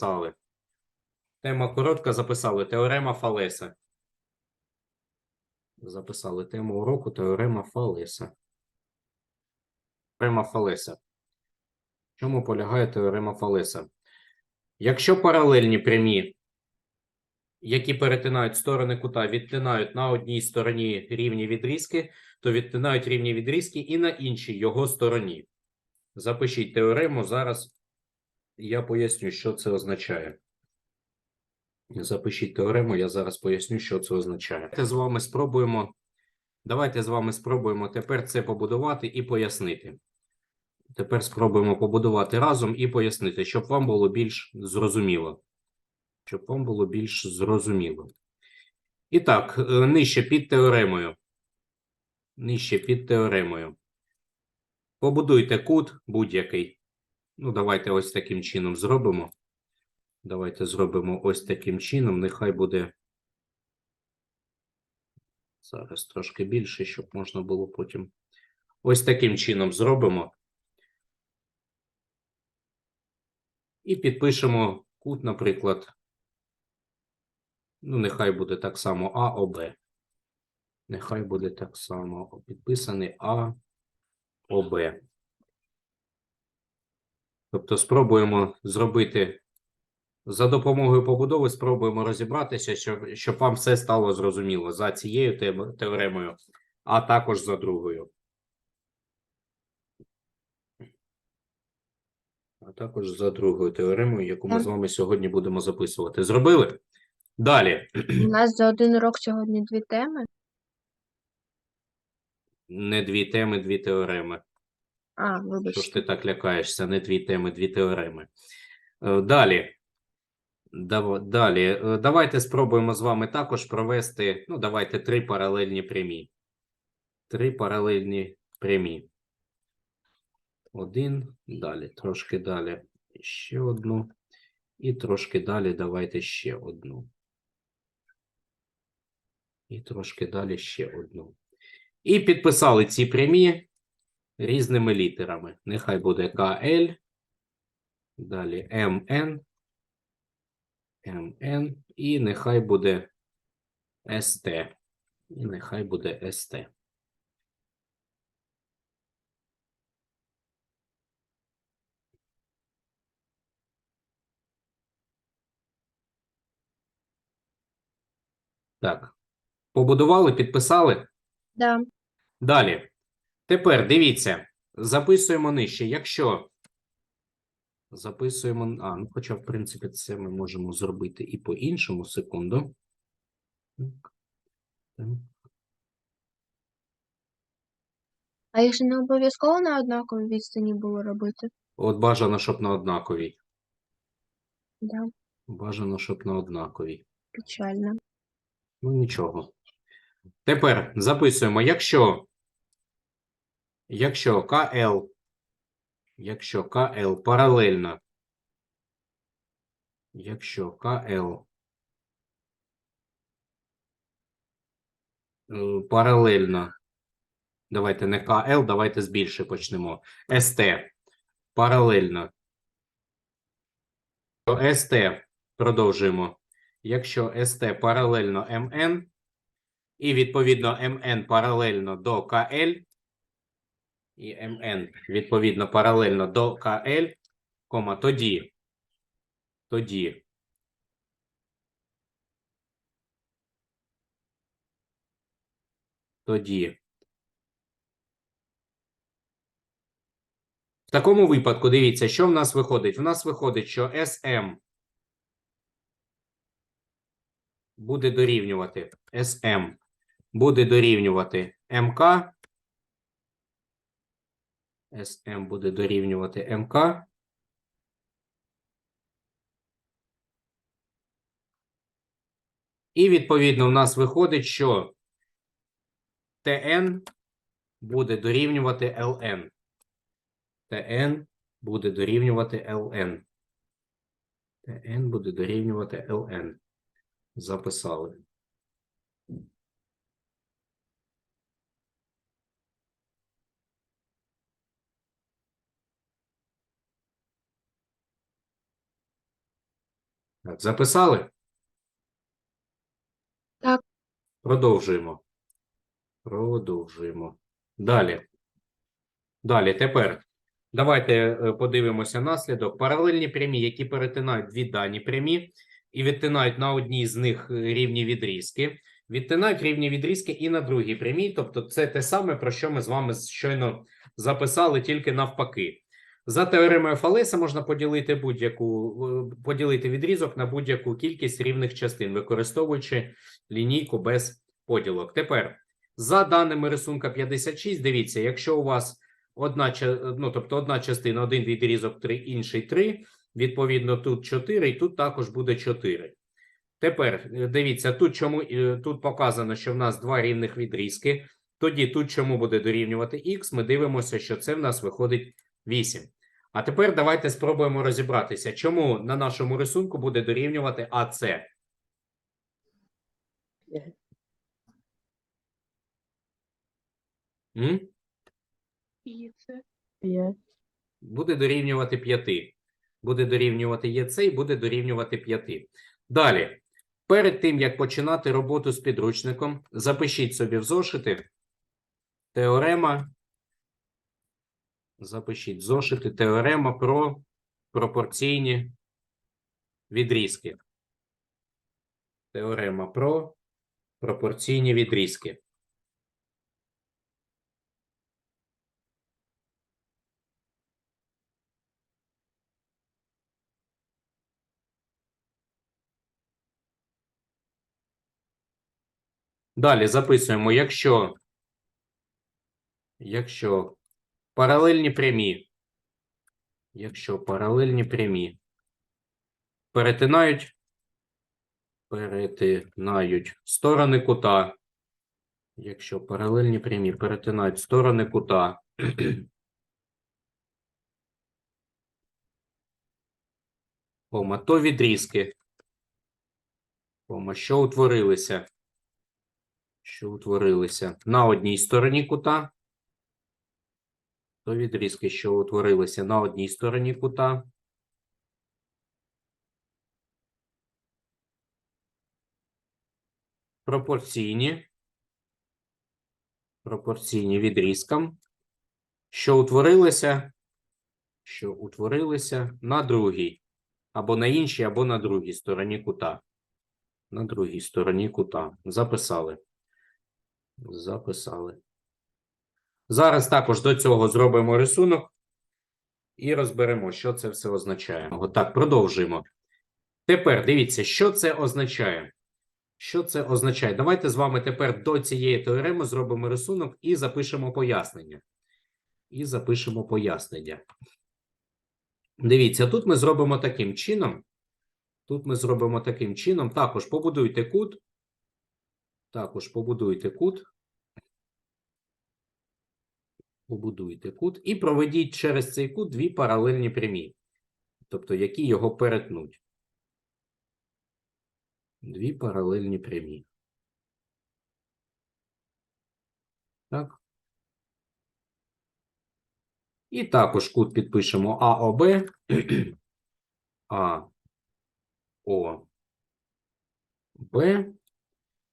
Записали. Тема коротка записали. Теорема Фалеса. Записали тему уроку теорема Фалеса. Теорема Фалеса. В чому полягає теорема Фалеса? Якщо паралельні прямі, які перетинають сторони кута, відтинають на одній стороні рівні відрізки, то відтинають рівні відрізки і на іншій його стороні. Запишіть теорему. Зараз я поясню, що це означає. Запишіть теорему, я зараз поясню, що це означає. Давайте з вами спробуємо. Давайте з вами спробуємо тепер це побудувати і пояснити. Тепер спробуємо побудувати разом і пояснити, щоб вам було більш зрозуміло. Щоб вам було більш зрозуміло. І так, е, нижче під теоремою. Нижче під теоремою. Побудуйте кут будь-який. Ну, давайте ось таким чином зробимо. Давайте зробимо ось таким чином. Нехай буде зараз трошки більше, щоб можна було потім. Ось таким чином зробимо. І підпишемо кут, наприклад. Ну, нехай буде так само АОБ. Нехай буде так само підписаний АОБ. Тобто спробуємо зробити за допомогою побудови, спробуємо розібратися, щоб, щоб вам все стало зрозуміло за цією теоремою, а також за другою. А також за другою теоремою, яку ми Так. з вами сьогодні будемо записувати. Зробили? Далі. У нас за один урок сьогодні дві теми. Не дві теми, дві теореми. А, Що ж ти так лякаєшся? Не дві теми, дві теореми. Е, Далі. Далі. Е, Давайте спробуємо з вами також провести. Ну, давайте три паралельні прямі. Три паралельні прямі. Один. Далі. Трошки далі. Ще одну. І трошки далі давайте ще одну. І трошки далі ще одну. І підписали ці прямі різними літерами. Нехай буде КЛ, далі МН, МН, і нехай буде СТ. І нехай буде СТ. Так. Побудували, підписали? Да. Далі. Тепер дивіться, записуємо нижче. Якщо записуємо. А, ну, хоча, в принципі, це ми можемо зробити і по-іншому. Секунду. Так. Так. А якщо не обов'язково на однаковій відстані було робити? От бажано, щоб на однаковій. Да, Бажано, щоб на однаковій. печально. Ну, нічого. Тепер записуємо, якщо, якщо КЛ, якщо КЛ паралельно, якщо КЛ е, паралельно, давайте не КЛ, давайте з більше почнемо. СТ паралельно. СТ продовжуємо. Якщо СТ паралельно МН, і відповідно МН паралельно до КЛ, і МН відповідно паралельно до КЛ, кома, тоді, тоді, тоді. В такому випадку, дивіться, що в нас виходить? В нас виходить, що СМ буде дорівнювати СМ буде дорівнювати МК. СМ буде дорівнювати МК. І відповідно в нас виходить, що ТН буде дорівнювати ЛН. ТН буде дорівнювати ЛН. ТН буде дорівнювати ЛН. Записали. Так, записали? Так. Продовжуємо. Продовжуємо. Далі. Далі, тепер давайте е, подивимося наслідок. Паралельні прямі, які перетинають дві дані прямі і відтинають на одній з них е, рівні відрізки, відтинають рівні відрізки і на другій прямій. Тобто, це те саме, про що ми з вами щойно записали, тільки навпаки. За теоремою Фалеса можна поділити будь-яку е, поділити відрізок на будь-яку кількість рівних частин, використовуючи лінійку без поділок. Тепер за даними рисунка 56, дивіться, якщо у вас одна ну, тобто одна частина, один відрізок 3, інший 3, відповідно, тут 4, і тут також буде 4. Тепер е, дивіться, тут чому е, тут показано, що в нас два рівних відрізки. Тоді тут чому буде дорівнювати х, ми дивимося, що це в нас виходить 8. А тепер давайте спробуємо розібратися, чому на нашому рисунку буде дорівнювати П'ять. буде дорівнювати 5. Буде дорівнювати ЄЦ і буде дорівнювати 5. Далі, перед тим, як починати роботу з підручником, запишіть собі в зошити теорема. Запишіть зошити теорема про пропорційні відрізки. Теорема про пропорційні відрізки. Далі записуємо, якщо, якщо паралельні прямі, якщо паралельні прямі перетинають, перетинають сторони кута, якщо паралельні прямі перетинають сторони кута, кома, то відрізки, кома, що утворилися, що утворилися? На одній стороні кута, то відрізки, що утворилися на одній стороні кута, пропорційні, пропорційні відрізкам, що утворилися, що утворилися на другій, або на іншій, або на другій стороні кута. На другій стороні кута. Записали. Записали. Зараз також до цього зробимо рисунок і розберемо, що це все означає. Отак, продовжуємо. Тепер дивіться, що це означає. Що це означає? Давайте з вами тепер до цієї теореми зробимо рисунок і запишемо пояснення. І запишемо пояснення. Дивіться, тут ми зробимо таким чином. Тут ми зробимо таким чином. Також побудуйте кут. Також побудуйте кут. Побудуйте кут і проведіть через цей кут дві паралельні прямі, тобто які його перетнуть. Дві паралельні прямі. Так. І також кут підпишемо АОБ. А. О. Б.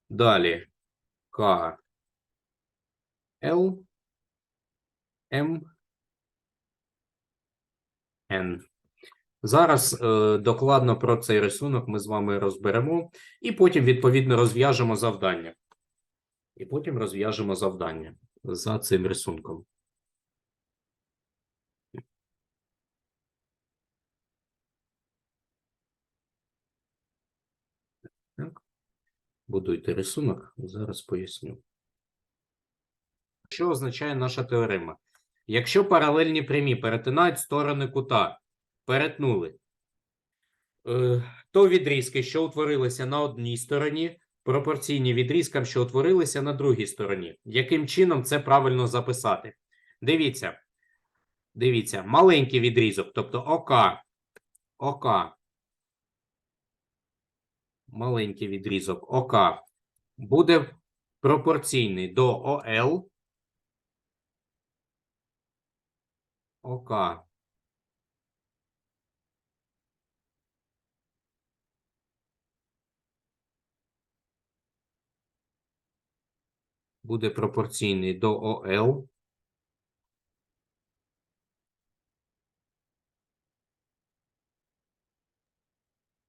Далі К. Л. М. Н. Зараз е, докладно про цей рисунок ми з вами розберемо, і потім, відповідно, розв'яжемо завдання. І потім розв'яжемо завдання за цим рисунком. Так. Будуйте рисунок, зараз поясню. Що означає наша теорема? Якщо паралельні прямі перетинають сторони кута, перетнули, е, то відрізки, що утворилися на одній стороні, пропорційні відрізкам, що утворилися на другій стороні. Яким чином це правильно записати? Дивіться. Дивіться, маленький відрізок, тобто ОК, ОК, маленький відрізок ОК буде пропорційний до ОЛ, ока. Буде пропорційний до ОЛ.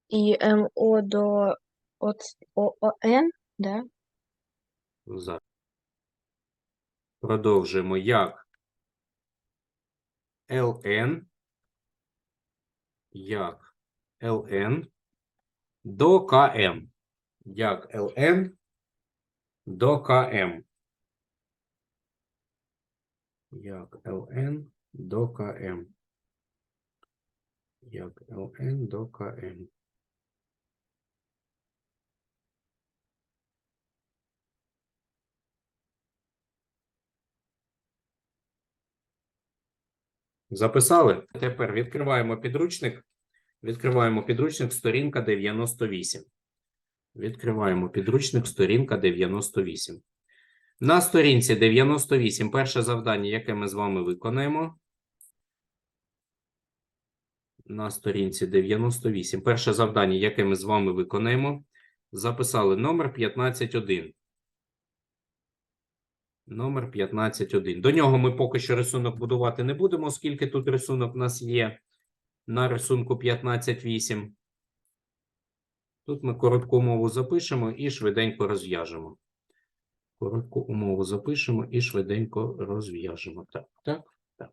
І МО до ООН, да? Зараз. Продовжуємо як ЛН, як? Ln до КМ. Як? Ln до КМ. Як? Ln до КМ. Як? Ln до КМ. Записали? Тепер відкриваємо підручник. Відкриваємо підручник, сторінка 98. Відкриваємо підручник, сторінка 98. На сторінці 98 перше завдання, яке ми з вами виконаємо. На сторінці 98 перше завдання, яке ми з вами виконаємо. Записали номер 15.1. Номер 15.1. До нього ми поки що рисунок будувати не будемо, оскільки тут рисунок у нас є на рисунку 15.8. Тут ми коротку умову запишемо і швиденько розв'яжемо. Коротку умову запишемо і швиденько розв'яжемо. Так, так, так.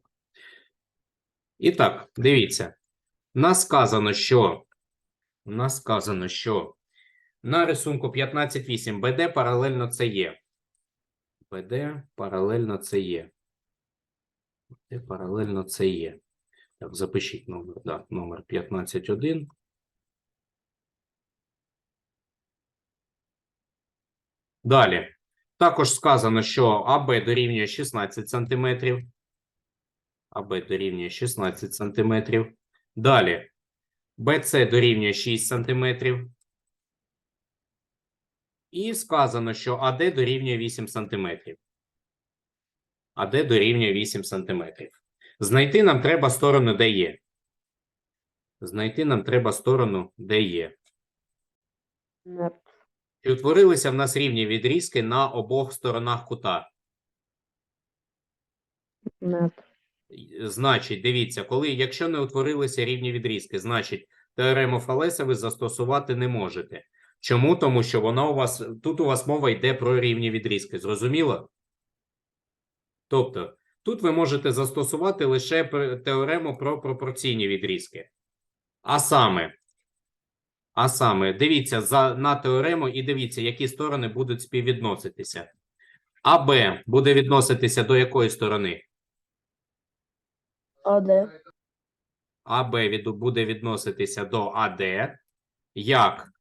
І так, дивіться. Нас сказано, що нас сказано, що на рисунку 15.8 БД паралельно це є. БД паралельно це є. БД паралельно це є. Так, запишіть номер, да, номер 15.1. Далі. Також сказано, що АБ дорівнює 16 см. АБ дорівнює 16 см. Далі. БЦ дорівнює 6 см. І сказано, що АД дорівнює 8 см. АД дорівнює 8 см. Знайти нам треба сторону, де є. Знайти нам треба сторону, де є. Чи утворилися в нас рівні відрізки на обох сторонах кута? Нет. Значить, дивіться, коли, якщо не утворилися рівні відрізки, значить, теорему Фалеса ви застосувати не можете. Чому? Тому що вона у вас, тут у вас мова йде про рівні відрізки. Зрозуміло? Тобто, тут ви можете застосувати лише теорему про пропорційні відрізки. А саме, а саме, дивіться за, на теорему і дивіться, які сторони будуть співвідноситися. АБ буде відноситися до якої сторони? А де? АБ буде відноситися до АД. Як?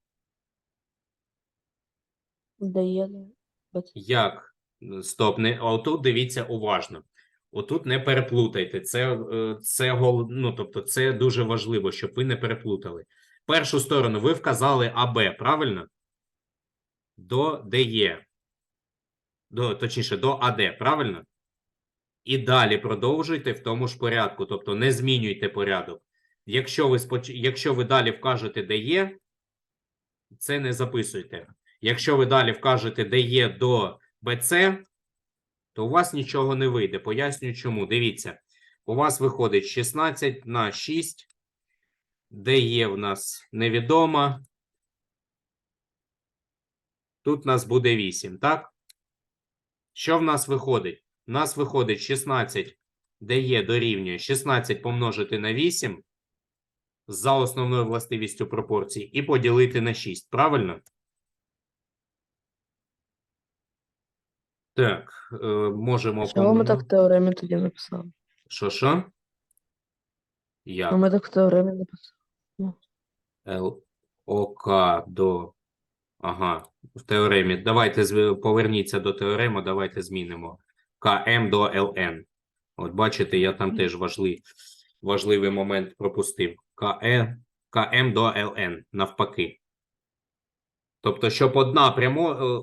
Де є? Як? Стоп, не отут дивіться уважно. Отут не переплутайте. Це, е, це ну, тобто, це дуже важливо, щоб ви не переплутали. Першу сторону ви вказали АБ, правильно? До ДЕ. До, точніше, до АД, правильно? І далі продовжуйте в тому ж порядку, тобто не змінюйте порядок. Якщо ви, споч... Якщо ви далі вкажете, де це не записуйте. Якщо ви далі вкажете, де є до БЦ, то у вас нічого не вийде. Поясню чому. Дивіться, у вас виходить 16 на 6, де є в нас невідомо. Тут у нас буде 8, так? Що в нас виходить? У нас виходить 16, де є дорівнює 16 помножити на 8 за основною властивістю пропорцій і поділити на 6. Правильно? Так, е, можемо Чого ми помно- так в теоремі тоді написали? Що що? Як? Ну, ми так в теоремі написали. Л ОК до. Ага, в теоремі. Давайте поверніться до теореми, давайте змінимо. КМ до ЛН. От бачите, я там теж важливий, важливий момент пропустив. КЕ, КМ до ЛН, навпаки. Тобто, щоб одна прямо е,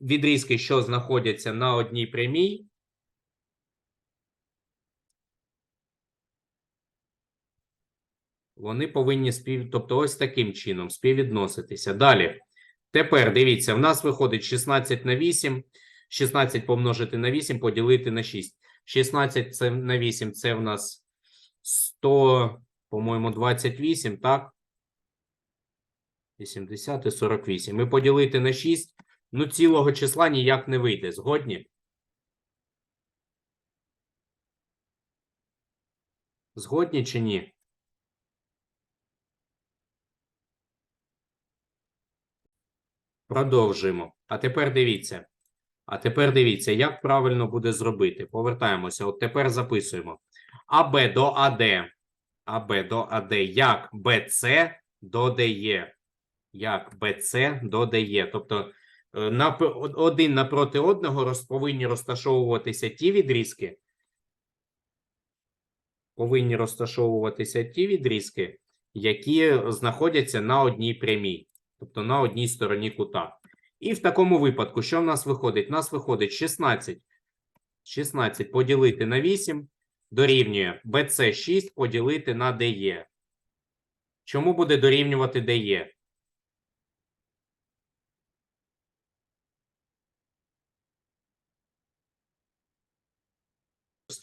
відрізки, що знаходяться на одній прямій, Вони повинні спів, тобто ось таким чином співвідноситися. Далі. Тепер дивіться, в нас виходить 16 на 8. 16 помножити на 8, поділити на 6. 16 це на 8, це в нас 100, по-моєму, 28, так? 80 і 48. І поділити на 6, ну, цілого числа ніяк не вийде. Згодні? Згодні чи ні? Продовжуємо. А тепер дивіться. А тепер дивіться, як правильно буде зробити. Повертаємося. От тепер записуємо. АБ до АД. АБ до АД. Як БЦ до ДЕ. Як БЦ до ДЕ. Тобто один напроти одного роз, повинні розташовуватися ті відрізки. Повинні розташовуватися ті відрізки, які знаходяться на одній прямій, тобто на одній стороні кута. І в такому випадку, що в нас виходить? У нас виходить 16. 16 поділити на 8 дорівнює BC 6 поділити на DE. Чому буде дорівнювати DE?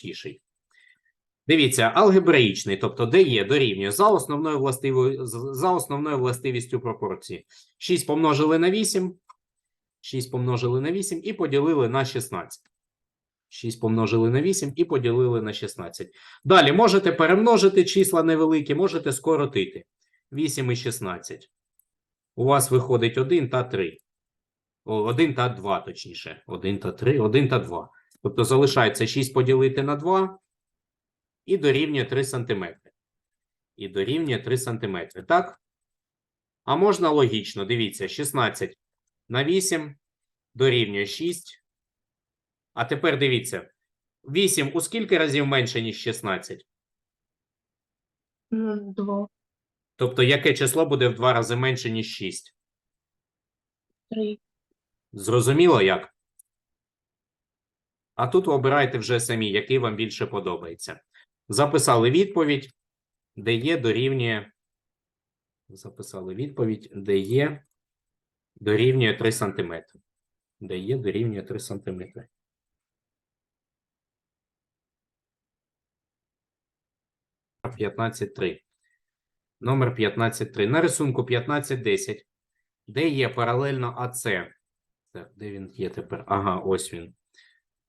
Простіший. Дивіться, алгебраїчний, тобто DE дорівнює за основною властивою, за основною властивістю пропорції. 6 помножили на 8, 6 помножили на 8 і поділили на 16. 6 помножили на 8 і поділили на 16. Далі можете перемножити числа невеликі, можете скоротити. 8 і 16. У вас виходить 1 та 3. О, 1 та 2, точніше. 1 та 3, 1 та 2. Тобто залишається 6 поділити на 2 і дорівнює 3 см. І дорівнює 3 см. Так? А можна логічно. Дивіться, 16 на 8 дорівнює 6. А тепер дивіться. 8 у скільки разів менше, ніж 16? Два, Тобто, яке число буде в два рази менше, ніж 6? три. Зрозуміло як? А тут обирайте вже самі, який вам більше подобається. Записали відповідь, де є дорівнює. Записали відповідь, де є дорівнює 3 см. Де є дорівнює 3 см. П'ятнадцять три. Номер 15.3. На рисунку 15.10, де є паралельно АЦ. Де він є тепер? Ага, ось він.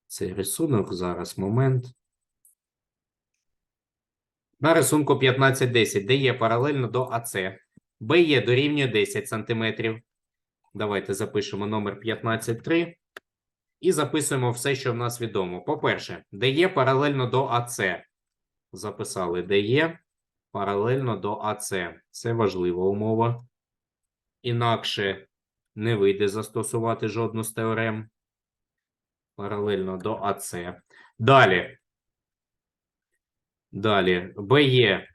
Цей рисунок. Зараз момент. На рисунку 15.10, де є паралельно до АЦ. БЄ дорівнює 10 см. Давайте запишемо номер 15.3. І записуємо все, що в нас відомо. По-перше, де є паралельно до АЦ. Записали, де є паралельно до АЦ. Це важлива умова. Інакше не вийде застосувати жодну з теорем. Паралельно до АЦ. Далі. Далі. БЕ.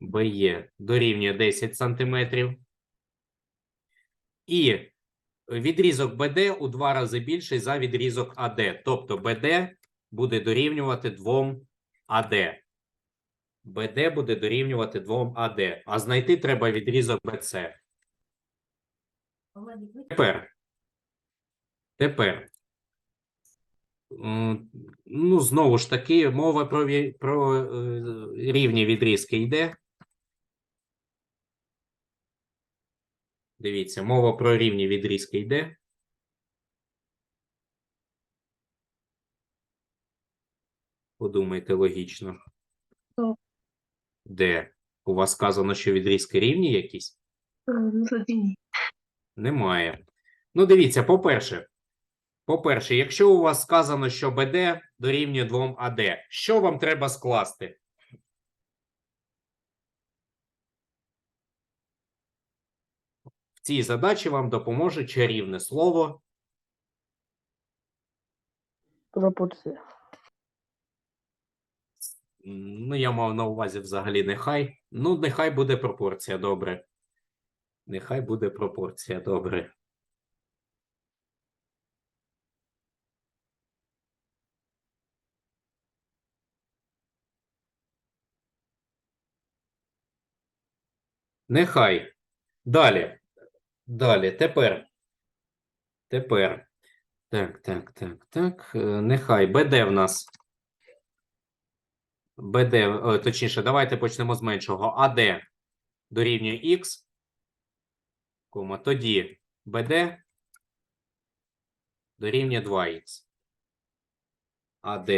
БЕ дорівнює 10 см. І відрізок БД у два рази більший за відрізок АД. Тобто БД буде дорівнювати 2 АД. БД буде дорівнювати 2 АД. А знайти треба відрізок БЦ. Тепер. Тепер. Ну, знову ж таки, мова про, про е, рівні відрізки йде. Дивіться, мова про рівні відрізки йде. Подумайте логічно. Де? У вас сказано, що відрізки рівні якісь? Немає. Ну, дивіться, по-перше, по-перше, якщо у вас сказано, що БД дорівнює 2 АД, що вам треба скласти? В цій задачі вам допоможе чарівне слово. Пропорція. Ну, я мав на увазі взагалі нехай. Ну, нехай буде пропорція, добре. Нехай буде пропорція, добре. Нехай. Далі. Далі. Тепер. Тепер. Так, так, так, так. Е, Нехай БД в нас. БД, точніше, давайте почнемо з меншого. АД дорівнює Х, кома, тоді БД дорівнює 2х. АД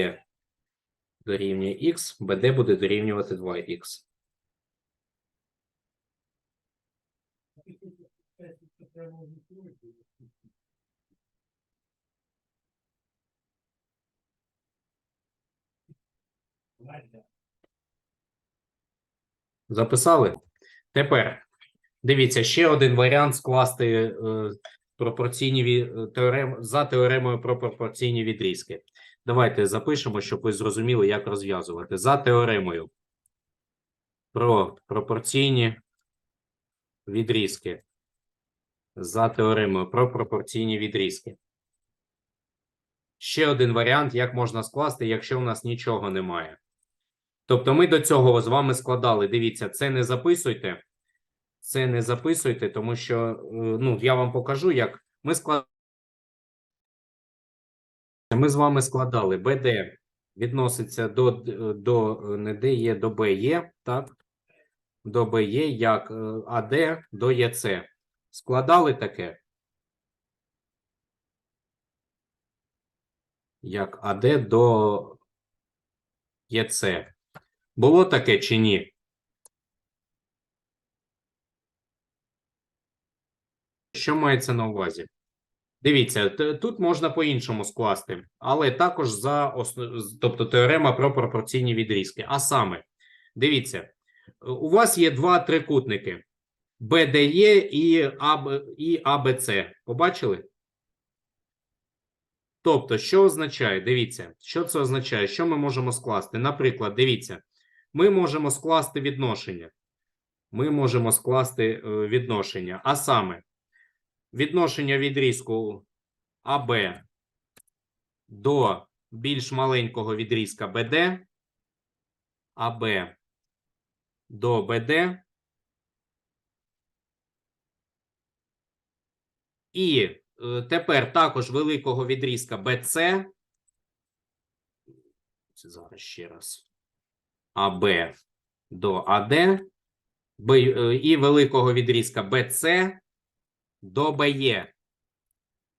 дорівнює Х, БД буде дорівнювати 2х. Записали? Тепер дивіться, ще один варіант скласти е, пропорційні е, теорем, за теоремою про пропорційні відрізки. Давайте запишемо, щоб ви зрозуміли, як розв'язувати. За теоремою про пропорційні відрізки. За теоремою про пропорційні відрізки. Ще один варіант, як можна скласти, якщо у нас нічого немає. Тобто ми до цього з вами складали. Дивіться, це не записуйте. Це не записуйте, тому що е, ну, я вам покажу, як ми складали. Ми з вами складали БД відноситься до, до е, не Д є до Б є, так? До Б є, як е, АД до ЄЦ. Складали таке? Як АД до ЄЦ. Було таке чи ні? Що мається на увазі? Дивіться, тут можна по-іншому скласти, але також за основ... тобто теорема про пропорційні відрізки. А саме, дивіться, у вас є два трикутники BDE і АБ... і АБЦ. Побачили? Тобто, що означає? Дивіться, що це означає? Що ми можемо скласти? Наприклад, дивіться, ми можемо скласти відношення. Ми можемо скласти е, відношення. А саме, відношення відрізку АБ до більш маленького відрізка БД, АБ до БД і е, тепер також великого відрізка БЦ. Це зараз ще раз. АБ до АД е, і великого відрізка БЦ до БЕ.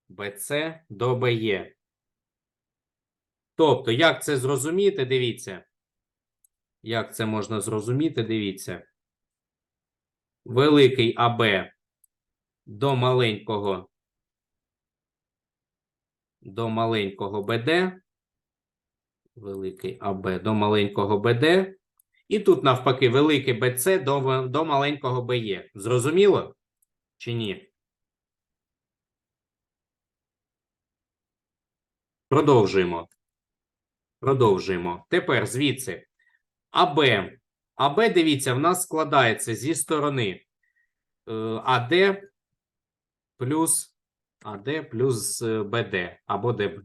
БЦ до БЕ. Тобто, як це зрозуміти, дивіться. Як це можна зрозуміти, дивіться. Великий АБ до маленького до маленького БД. Великий АБ до маленького БД. І тут, навпаки, великий БЦ до, до маленького БЕ. Зрозуміло? Чи ні? Продовжуємо. Продовжуємо. Тепер звідси. АБ. АБ, дивіться, в нас складається зі сторони е, АД плюс АД плюс БД або ДБ.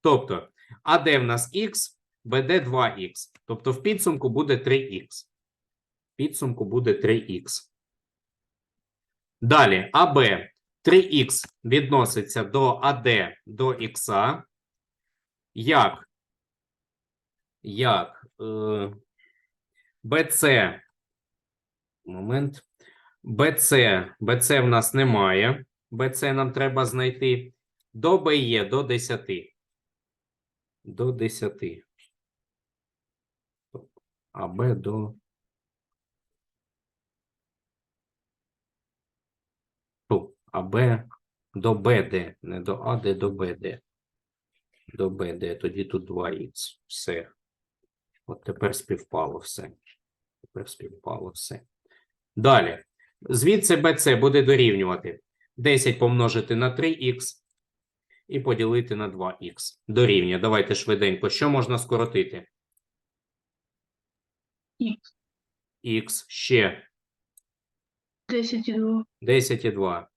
Тобто, АД в нас Х, БД 2х. Тобто в підсумку буде 3х. В підсумку буде 3х. Далі АБ 3х відноситься до АД до х. Як? Як? Е, БЦ. Момент. БЦ. БЦ в нас немає. БЦ нам треба знайти. До БЕ до 10. До 10. АБ до. Фу, АБ до БД. Не до АД, до БД. До БД. Тоді тут 2х. Все. От тепер співпало все. Тепер співпало все. Далі. Звідси BC буде дорівнювати 10 помножити на 3х і поділити на 2х. Дорівнює. Давайте швиденько. Що можна скоротити? Х. Х ще 10 і 2. 10 і 2.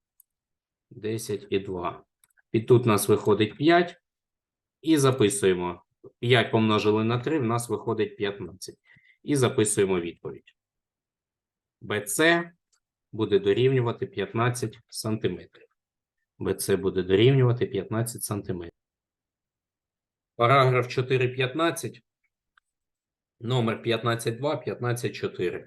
10 і 2. І тут у нас виходить 5. І записуємо. 5 помножили на 3, в нас виходить 15. І записуємо відповідь. BC буде дорівнювати 15 сантиметрів. БЦ буде дорівнювати 15 см. Параграф 4.15. Номер 15.2, 15.4.